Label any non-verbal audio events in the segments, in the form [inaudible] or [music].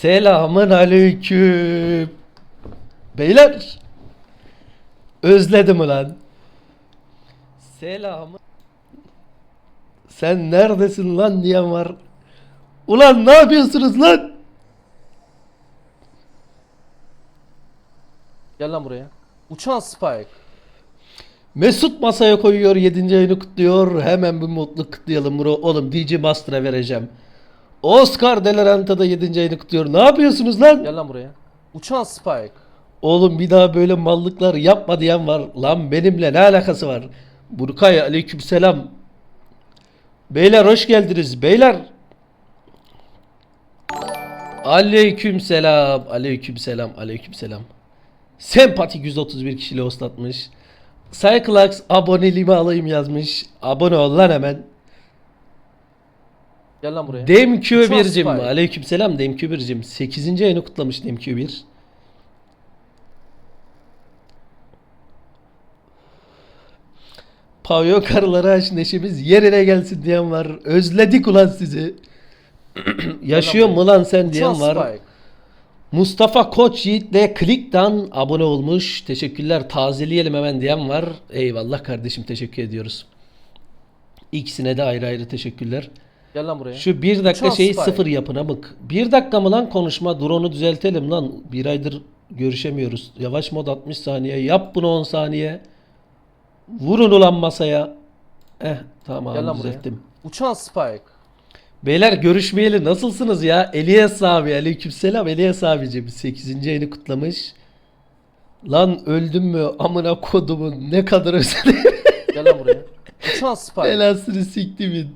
Selamın aleyküm. Beyler. Özledim ulan. Selamı. Sen neredesin lan diyen var. Ulan ne yapıyorsunuz lan? Gel lan buraya. Uçan Spike. Mesut masaya koyuyor 7. ayını kutluyor. Hemen bir mutlu kutlayalım bro. Oğlum DJ Master'a vereceğim. Oscar De La Renta da 7. ayını kutluyor. Ne yapıyorsunuz lan? Gel lan buraya. Uçan Spike. Oğlum bir daha böyle mallıklar yapma diyen var. Lan benimle ne alakası var? Burkay aleykümselam. Beyler hoş geldiniz. Beyler. Aleykümselam. Aleykümselam. Aleykümselam. Sempatik 131 kişiyle hostlatmış. Cyclax aboneliğimi alayım yazmış. Abone ol lan hemen. Gel lan buraya. Demkü Uçan bircim. Spike. Aleykümselam Demkü bircim. 8. ayını kutlamış Demkü bir. Pavyon karıları aç neşemiz yerine gelsin diyen var. Özledik ulan sizi. [clears throat] Yaşıyor mu lan sen diyen var. Mustafa Koç Yiğit de Klik'ten abone olmuş. Teşekkürler. Tazeleyelim hemen diyen var. Eyvallah kardeşim teşekkür ediyoruz. İkisine de ayrı ayrı teşekkürler. Gel lan buraya. Şu bir dakika Uçan şeyi Spike. sıfır yapın amık. Bir dakika mı lan konuşma? Drone'u düzeltelim lan. Bir aydır görüşemiyoruz. Yavaş mod 60 saniye. Yap bunu 10 saniye. Vurun ulan masaya. Eh tamam Gel lan buraya. düzelttim. Uçan Spike. Beyler görüşmeyeli nasılsınız ya? Elias abi aleykümselam Elias abicim 8. ayını kutlamış. Lan öldüm mü amına kodumun ne kadar özledim. Gel lan buraya. Uçan Spike. Belasını siktimin.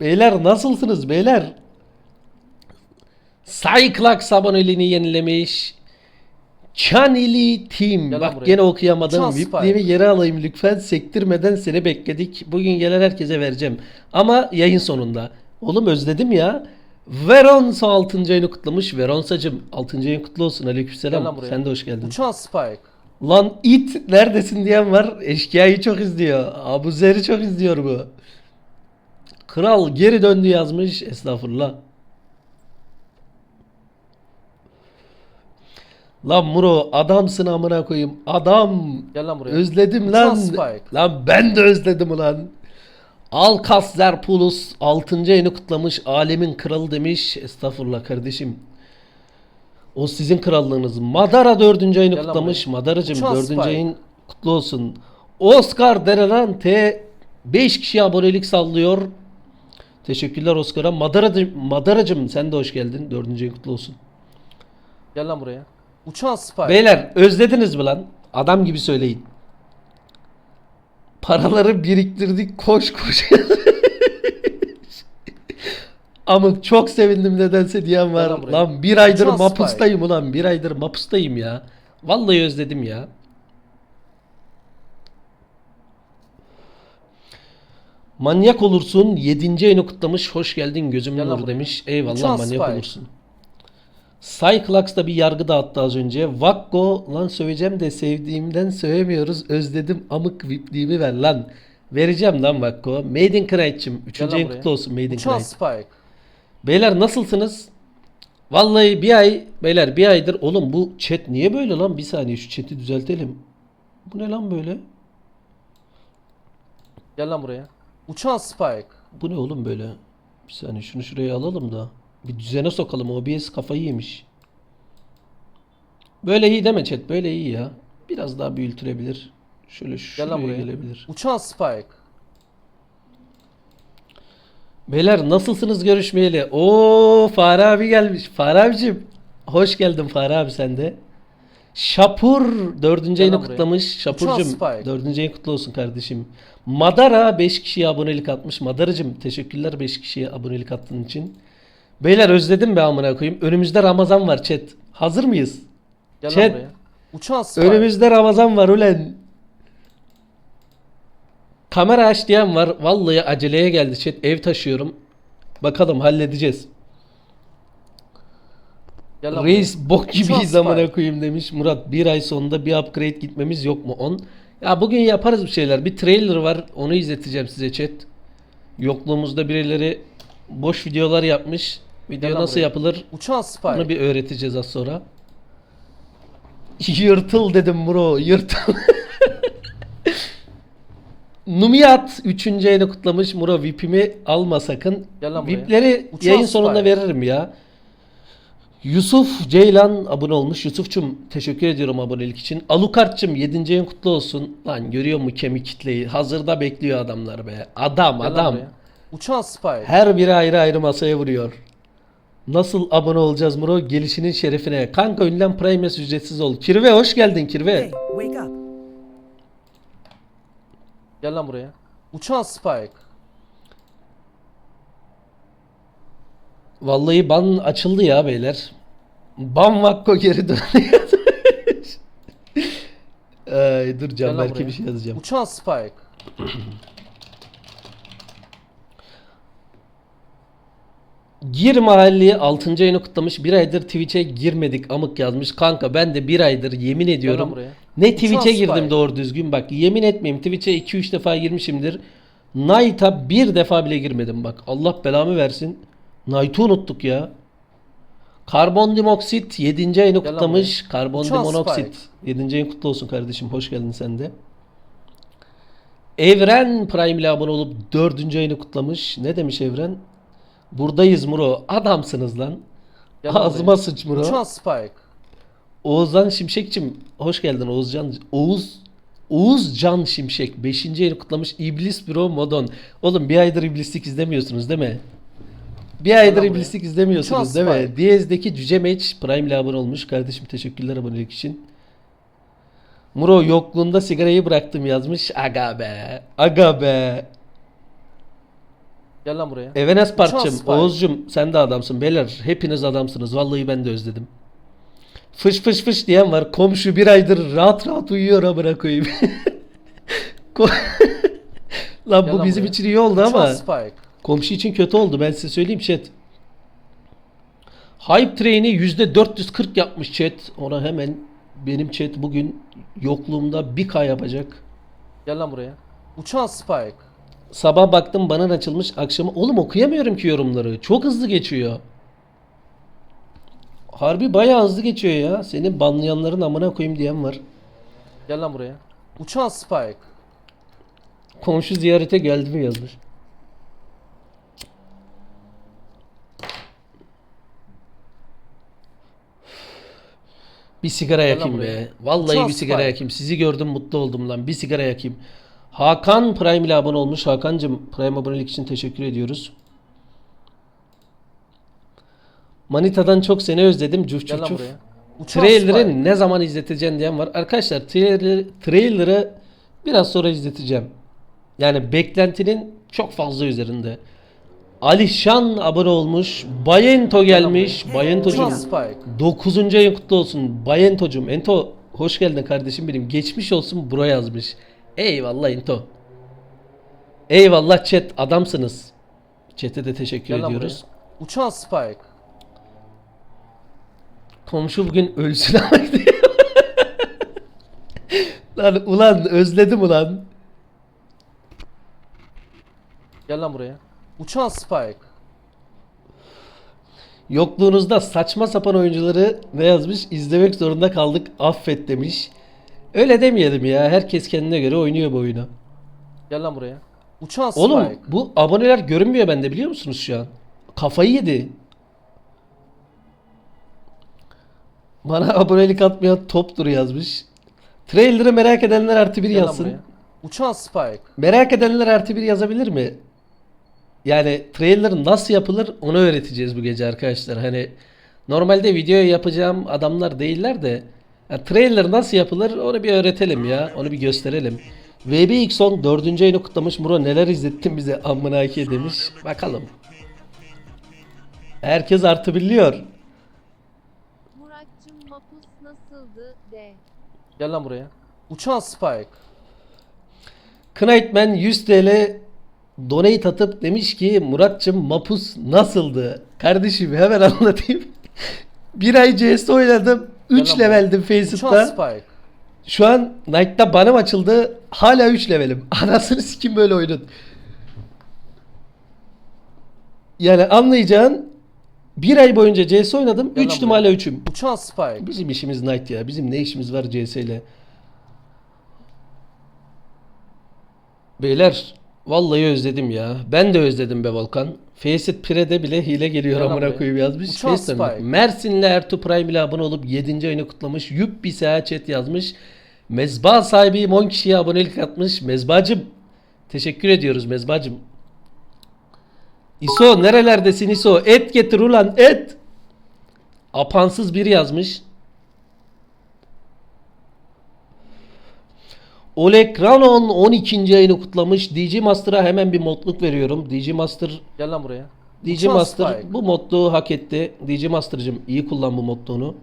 Beyler nasılsınız beyler? Cyclax aboneliğini yenilemiş. Chanili Team. Gel Bak buraya. gene okuyamadım. VIP'liğimi geri alayım lütfen. Sektirmeden seni bekledik. Bugün gelen herkese vereceğim. Ama yayın sonunda. Oğlum özledim ya. Veronsa 6. ayını kutlamış. Veronsacım 6. ayın kutlu olsun. Aleykümselam. Sen de hoş geldin. Uçan Spike. Lan it neredesin diyen var. Eşkıya'yı çok izliyor. Abu Zer'i çok izliyor bu. Kral geri döndü yazmış. Estağfurullah. Lan Muro adamsın amına koyayım. Adam. Gel lan buraya. Özledim lan. Lan ben de özledim ulan. Alkas Pulus 6. ayını kutlamış. Alemin kralı demiş. Estağfurullah kardeşim. O sizin krallığınız. Madara 4. ayını Gel kutlamış. Madaracım Uçan 4. Spike. ayın kutlu olsun. Oscar Derelante 5 kişi abonelik sallıyor. Teşekkürler Oscar'a. Madaracım, Madaracım sen de hoş geldin. 4. ayın kutlu olsun. Gel lan buraya. Uçan Spike. Beyler özlediniz mi lan? Adam gibi söyleyin. Paraları biriktirdik koş koş. [laughs] Ama çok sevindim nedense diyen var. Lan bir aydır mapustayım ulan. Bir aydır mapustayım ya. Vallahi özledim ya. Manyak olursun. 7. ayını kutlamış. Hoş geldin gözüm Gel lan nur buraya. demiş. Eyvallah Uçan manyak Spike. olursun. Cyclax da bir yargı dağıttı az önce. Vakko lan söveceğim de sevdiğimden sövemiyoruz. Özledim amık vipliğimi ver lan. Vereceğim lan Vakko. Made in Cry'cim. Üçüncü Gel lan ayın buraya. kutlu olsun Made in Uçan. Spike. Beyler nasılsınız? Vallahi bir ay beyler bir aydır oğlum bu chat niye böyle lan? Bir saniye şu chat'i düzeltelim. Bu ne lan böyle? Gel lan buraya. Uçan Spike. Bu ne oğlum böyle? Bir saniye şunu şuraya alalım da. Bir düzene sokalım. OBS kafayı yemiş. Böyle iyi deme chat. Böyle iyi ya. Biraz daha büyütülebilir. Şöyle Gel şuraya buraya. gelebilir. Uçan Spike. Beyler nasılsınız görüşmeyeli? Oo Fahri abi gelmiş. Fahri abicim. Hoş geldin Fahri abi sen de. Şapur dördüncü ayını buraya. kutlamış. Şapurcum dördüncü ayın kutlu olsun kardeşim. Madara 5 kişiye abonelik atmış. Madaracım teşekkürler 5 kişiye abonelik attığın için. Beyler özledim be amına koyayım. Önümüzde Ramazan var chat. Hazır mıyız? Gel Chat. buraya. Uçan. Önümüzde Ramazan var ulen. Kamera aç diyen var. Vallahi aceleye geldi chat. Ev taşıyorum. Bakalım halledeceğiz. Gel Reis bok gibiyiz Uçan amına koyayım demiş. Murat bir ay sonunda bir upgrade gitmemiz yok mu on? Ya bugün yaparız bir şeyler. Bir trailer var. Onu izleteceğim size chat. Yokluğumuzda birileri boş videolar yapmış. Video Gel lan nasıl buraya. yapılır Uçan Spike. onu bir öğreteceğiz az sonra. [laughs] Yırtıl dedim bro yırtıl. [laughs] Numiyat 3. ayını kutlamış. Muro VIP'imi alma sakın. Gel lan buraya. VIP'leri Uçan yayın sonunda Spy. veririm ya. Yusuf Ceylan abone olmuş. Yusuf'cum teşekkür ediyorum abonelik için. Alukart'cım 7. ayın kutlu olsun. Lan görüyor mu kemik kitleyi? Hazırda bekliyor adamlar be. Adam Gel adam. buraya. Uçan Spike. Her biri ayrı ayrı masaya vuruyor. Nasıl abone olacağız Muro? Gelişinin şerefine. Kanka ünlem Primes ücretsiz ol. Kirve hoş geldin Kirve. Hey, wake up. Gel lan buraya. Uçan Spike. Vallahi ban açıldı ya beyler. Ban Vakko geri dönüyor. Ay, dur Gel Can lan belki buraya. bir şey yazacağım. Uçan Spike. Gir mahalleye 6. ayını kutlamış. Bir aydır Twitch'e girmedik amık yazmış. Kanka ben de bir aydır yemin ediyorum. buraya. Ne Uçan Twitch'e girdim Spy. doğru düzgün bak. Yemin etmeyeyim Twitch'e 2-3 defa girmişimdir. Knight'a bir defa bile girmedim bak. Allah belamı versin. Knight'ı unuttuk ya. Karbondioksit 7. ayını kutlamış. Karbondimonoksit. Spike. 7. ayın kutlu olsun kardeşim. Hoş geldin sen de. Evren Prime ile abone olup 4. ayını kutlamış. Ne demiş Evren? Buradayız Muro. Adamsınız lan. Gel Ağzıma buraya. sıç Muro. Uçan Spike. Oğuzhan Şimşekçim hoş geldin Oğuzcan. Oğuz Oğuz Can Şimşek 5. ayını kutlamış İblis Bro Modon. Oğlum bir aydır iblislik izlemiyorsunuz değil mi? Bir aydır iblislik izlemiyorsunuz değil mi? Diyez'deki Cüce Meç Prime ile abone olmuş. Kardeşim teşekkürler abonelik için. Muro yokluğunda sigarayı bıraktım yazmış. Aga be. Aga be. Gel lan buraya. Evenes Parkçım, Spy. Oğuzcum sen de adamsın. Beyler hepiniz adamsınız. Vallahi ben de özledim. Fış fış fış diyen var. Komşu bir aydır rahat rahat uyuyor amına koyayım. [laughs] Ko- [laughs] Lan bu bizim için iyi oldu ama Spike. Komşu için kötü oldu. Ben size söyleyeyim chat. Hype Train'i %440 yapmış chat. Ona hemen benim chat bugün yokluğumda 1K yapacak. Gel lan buraya. Uçan Spike. Sabah baktım banan açılmış akşama. Oğlum okuyamıyorum ki yorumları. Çok hızlı geçiyor. Harbi bayağı hızlı geçiyor ya. Senin banlayanların amına koyayım diyen var. Gel lan buraya. Uçan Spike. Komşu ziyarete geldi mi yazmış. Bir sigara yakayım buraya. be. Vallahi Uçan bir sigara Spike. yakayım. Sizi gördüm mutlu oldum lan. Bir sigara yakayım. Hakan Prime ile abone olmuş. Hakan'cım Prime abonelik için teşekkür ediyoruz. Manita'dan çok seni özledim. Cuf Gel cuf lan cuf. buraya. Trailer'ı ne zaman izleteceğim diyen var. Arkadaşlar trailer, trailer'ı biraz sonra izleteceğim. Yani beklentinin çok fazla üzerinde. Alişan abone olmuş. Bayento gelmiş. Bayento'cum Spike. 9. ayın kutlu olsun. Bayento'cum. Ento hoş geldin kardeşim benim. Geçmiş olsun bro yazmış. Eyvallah Ento. Eyvallah chat adamsınız. Chat'e de teşekkür Gel lan ediyoruz. buraya. Uçan Spike. Komşu bugün ölsün [laughs] ama diyor. lan ulan özledim ulan. Gel lan buraya. Uçan Spike. Yokluğunuzda saçma sapan oyuncuları ne yazmış? İzlemek zorunda kaldık. Affet demiş. Öyle demeyelim ya. Herkes kendine göre oynuyor bu oyunu. Gel lan buraya. Uçan Spike. Oğlum bu aboneler görünmüyor bende biliyor musunuz şu an? Kafayı yedi. Bana [laughs] abonelik atmayan toptur yazmış. Trailer'ı merak edenler artı bir Gel lan yazsın. buraya. Uçan Spike. Merak edenler artı bir yazabilir mi? Yani trailer nasıl yapılır onu öğreteceğiz bu gece arkadaşlar. Hani normalde video yapacağım adamlar değiller de ya trailer nasıl yapılır onu bir öğretelim ya. Onu bir gösterelim. VBX10 4. ayını kutlamış. Muro neler izlettin bize amına ki demiş. Bakalım. Herkes artı biliyor. Muratçım mapus nasıldı de. Gel lan buraya. Uçan Spike. Knightman 100 TL donate atıp demiş ki Muratçım mapus nasıldı? Kardeşim hemen [laughs] anlatayım. bir ay CS oynadım. 3 lan buraya. leveldim. Spike. Şu an Knight'ta banım açıldı. Hala 3 levelim. [laughs] Anasını sikim böyle oyunun. Yani anlayacağın Bir ay boyunca CS oynadım. Gel 3 lan numara 3'üm. Uçan Spike. Bizim işimiz Knight ya. Bizim ne işimiz var CS ile? Beyler vallahi özledim ya. Ben de özledim be Volkan. Faceit Pire'de bile hile geliyor Gel lan amına koyayım yazmış. Uçan. Spike. Mersin'le Ertuğ Prime ile abone olup 7. ayını kutlamış. Yup bir saat chat yazmış. Mezba sahibi 10 kişiye abonelik atmış. Mezbacım teşekkür ediyoruz Mezbacım. İso nerelerdesin İso? Et getir ulan et. Apansız biri yazmış. Oleg Ranon 12. ayını kutlamış. DJ Master'a hemen bir modluk veriyorum. DJ Master Gel lan buraya. DJ Uçan Master Spike. bu modluğu hak etti. DJ Master'cım iyi kullan bu modluğunu.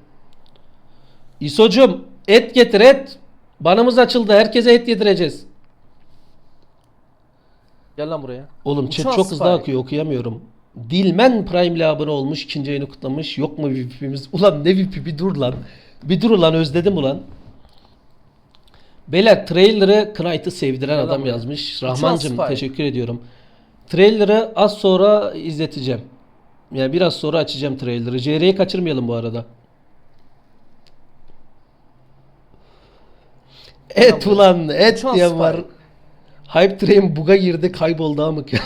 İso'cum et getir et. Banımız açıldı. Herkese et yedireceğiz. Gel lan buraya. Oğlum Uçan chat çok hızlı Spike. akıyor okuyamıyorum. Dilmen Prime ile abone olmuş. ikinci ayını kutlamış. Yok mu VIP'imiz? Ulan ne VIP'i bir dur lan. Bir dur ulan özledim ulan. Beyler trailer'ı Knight'ı sevdiren adam buraya. yazmış. Rahmancım teşekkür ediyorum. Trailer'ı az sonra izleteceğim. Yani biraz sonra açacağım trailer'ı. JR'yi kaçırmayalım bu arada. Et buraya. ulan et Uçan diyen var. Hype Train buga girdi kayboldu amık ya.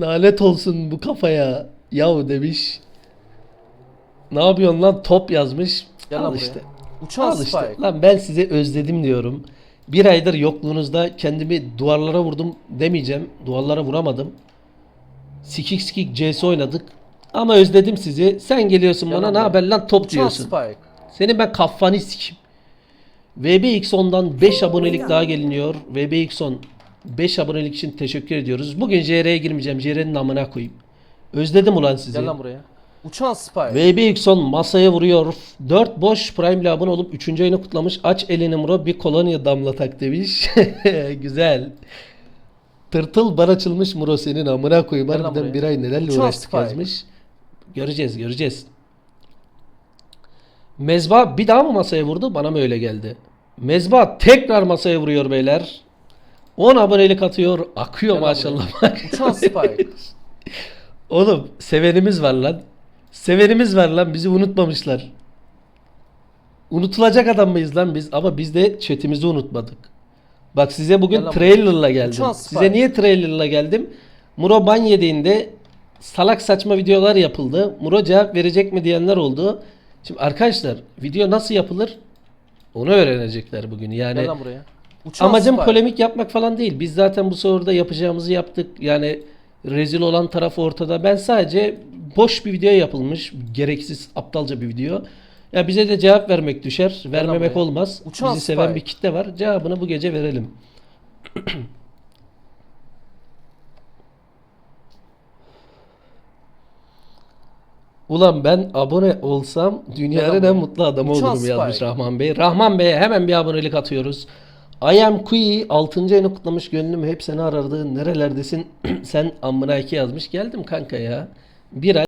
Lanet [laughs] olsun bu kafaya. Yahu demiş. Ne yapıyorsun lan top yazmış. Gel Al işte. buraya. Uçan Al işte. Spike. Lan ben size özledim diyorum. Bir aydır yokluğunuzda kendimi duvarlara vurdum demeyeceğim. Duvarlara vuramadım. Sikik sikik CS oynadık. Ama özledim sizi. Sen geliyorsun Gel bana ne buraya. haber lan top Uçan diyorsun. Spike. Senin ben kafanı sikim. VBX10'dan 5 abonelik daha geliniyor. VBX10 5 abonelik için teşekkür ediyoruz. Bugün JR'ye girmeyeceğim. JR'nin amına koyayım. Özledim ulan sizi. Gel lan buraya. Uçan Spike. VBX10 masaya vuruyor. 4 boş Prime ile abone olup 3. ayını kutlamış. Aç elini Muro bir kolonya damlatak demiş. [laughs] Güzel. Tırtıl bar açılmış Muro senin amına koyayım. Harbiden buraya. bir ay nelerle Uçan uğraştık Spike. yazmış. Göreceğiz göreceğiz. Mezba bir daha mı masaya vurdu? Bana mı öyle geldi? Mezba tekrar masaya vuruyor beyler. 10 abonelik atıyor. Akıyor Gel maşallah. Uçan Spike. [laughs] Oğlum sevenimiz var lan. Sevenimiz var lan. Bizi unutmamışlar. Unutulacak adam mıyız lan biz? Ama biz de chatimizi unutmadık. Bak size bugün Gel lan trailer'la geldim. Uçan Size Spike. niye trailer'la geldim? Muro ban yediğinde salak saçma videolar yapıldı. Muro cevap verecek mi diyenler oldu. Şimdi arkadaşlar video nasıl yapılır? Onu öğrenecekler bugün. Yani Gel lan buraya. Uçan Amacım Spike. polemik yapmak falan değil. Biz zaten bu soruda yapacağımızı yaptık. Yani rezil olan taraf ortada. Ben sadece boş bir video yapılmış. Gereksiz, aptalca bir video. Ya bize de cevap vermek düşer. Vermemek olmaz. Uçan Bizi seven Spike. bir kitle var. Cevabını bu gece verelim. [clears throat] Ulan ben abone olsam dünyanın en mutlu adamı Uçan olurum yazmış. Rahman Bey. Rahman Bey'e hemen bir abonelik atıyoruz. I am Kui 6. ayını kutlamış gönlüm hep seni arardı. Nerelerdesin? [clears throat] Sen amına yazmış. Geldim kanka ya. Bir ay